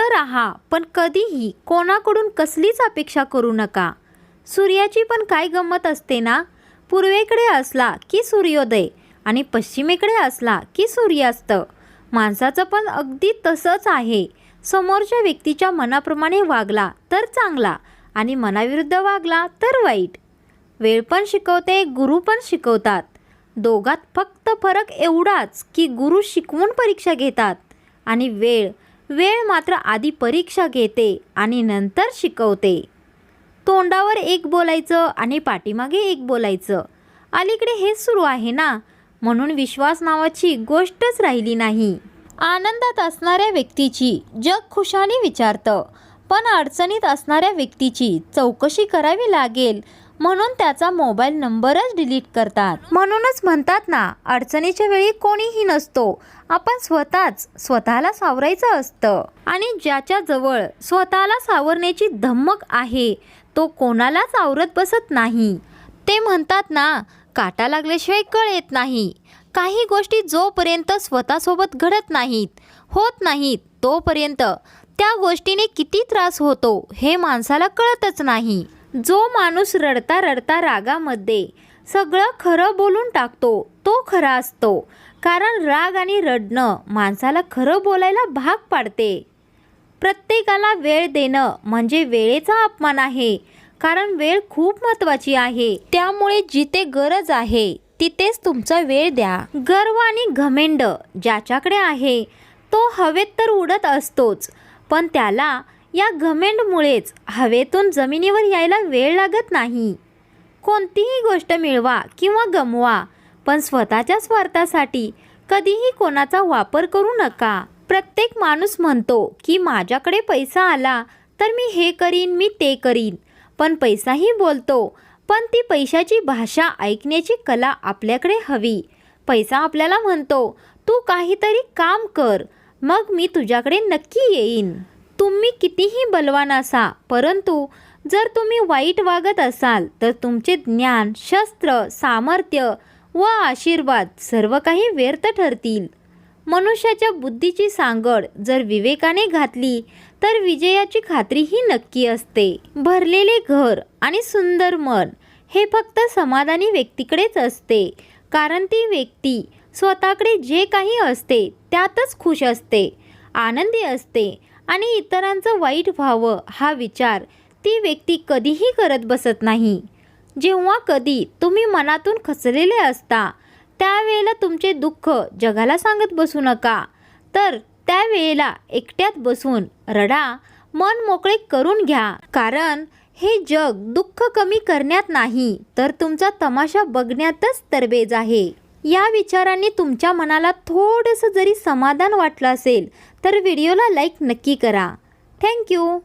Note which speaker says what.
Speaker 1: राहा पण कधीही कोणाकडून कसलीच अपेक्षा करू नका. सूर्याची पण काय गंमत असते ना? पूर्वेकडे असला की सूर्योदय आणि पश्चिमेकडे असला की सूर्यास्त. माणसाचं पण अगदी तसंच आहे. समोरच्या व्यक्तीच्या मनाप्रमाणे वागला तर चांगला आणि मनाविरुद्ध वागला तर वाईट. वेळ पण शिकवते गुरु पण शिकवतात. दोघात फक्त फरक एवढाच की गुरु शिकवून परीक्षा घेतात आणि वेळ वेळ मात्र आधी परीक्षा घेते आणि नंतर शिकवते. तोंडावर एक बोलायचं आणि पाठीमागे एक बोलायचं. अलीकडे हेच सुरू आहे ना? म्हणून विश्वास नावाची गोष्टच राहिली नाही. आनंदात असणाऱ्या व्यक्तीची जग खुशाने विचारतं. पण अडचणीत असणाऱ्या व्यक्तीची चौकशी करावी लागेल. म्हणून त्याचा मोबाईल नंबरच डिलीट करतात. म्हणूनच म्हणतात ना अडचणीच्या वेळी कोणीही नसतो. आपण स्वतःच स्वतःला सावरायचं असतं. आणि ज्याच्या जवळ स्वतःला सावरण्याची धमक आहे तो कोणालाच आवरत बसत नाही. ते म्हणतात ना काटा लागल्याशिवाय कळ येत नाही. काही गोष्टी जोपर्यंत स्वतःसोबत घडत नाहीत होत नाहीत तोपर्यंत त्या गोष्टीने किती त्रास होतो हे माणसाला कळतच नाही. जो माणूस रडता रडता रागामध्ये सगळं खरं बोलून टाकतो तो खरा असतो. कारण राग आणि रडणं माणसाला खरं बोलायला भाग पाडते. प्रत्येकाला वेळ देणं म्हणजे वेळेचा अपमान आहे. कारण वेळ खूप महत्त्वाची आहे. त्यामुळे जिथे गरज आहे तिथेच तुमचा वेळ द्या. गर्व आणि घमेंड ज्याच्याकडे आहे तो हवेत तर उडत असतोच. पण त्याला या घमेंडमुळेच हवेतून जमिनीवर यायला वेळ लागत नाही. कोणतीही गोष्ट मिळवा किंवा गमवा पण स्वतःच्या स्वार्थासाठी कधीही कोणाचा वापर करू नका. प्रत्येक माणूस म्हणतो की माझ्याकडे पैसा आला तर मी हे करीन मी ते करीन. पण पैसाही बोलतो पण ती पैशाची भाषा ऐकण्याची कला आपल्याकडे हवी. पैसा आपल्याला म्हणतो तू काहीतरी काम कर मग मी तुझ्याकडे नक्की येईन. तुम्ही कितीही बलवान असा परंतु जर तुम्ही वाईट वागत असाल तर तुमचे ज्ञान शस्त्र सामर्थ्य व आशीर्वाद सर्व काही व्यर्थ ठरतील. मनुष्याच्या बुद्धीची सांगड जर विवेकाने घातली तर विजयाची खात्रीही नक्की असते. भरलेले घर आणि सुंदर मन हे फक्त समाधानी व्यक्तीकडेच असते कारण ती व्यक्ती स्वतःकडे जे काही असते त्यातच खुश असते आनंदी असते आणि इतरांचं वाईट व्हावं हा विचार ती व्यक्ती कधीही करत बसत नाही. जेव्हा कधी तुम्ही मनातून खचलेले असता त्यावेळेला तुमचे दुःख जगाला सांगत बसू नका. तर त्यावेळेला एकट्यात बसून रडा मन मोकळे करून घ्या. कारण हे जग दुःख कमी करण्यात नाही तर तुमचा तमाशा बघण्यातच तरबेज आहे. या विचारांनी तुमच्या मनाला थोडंसं जरी समाधान वाटलं असेल तर व्हिडिओला लाईक नक्की करा. थँक्यू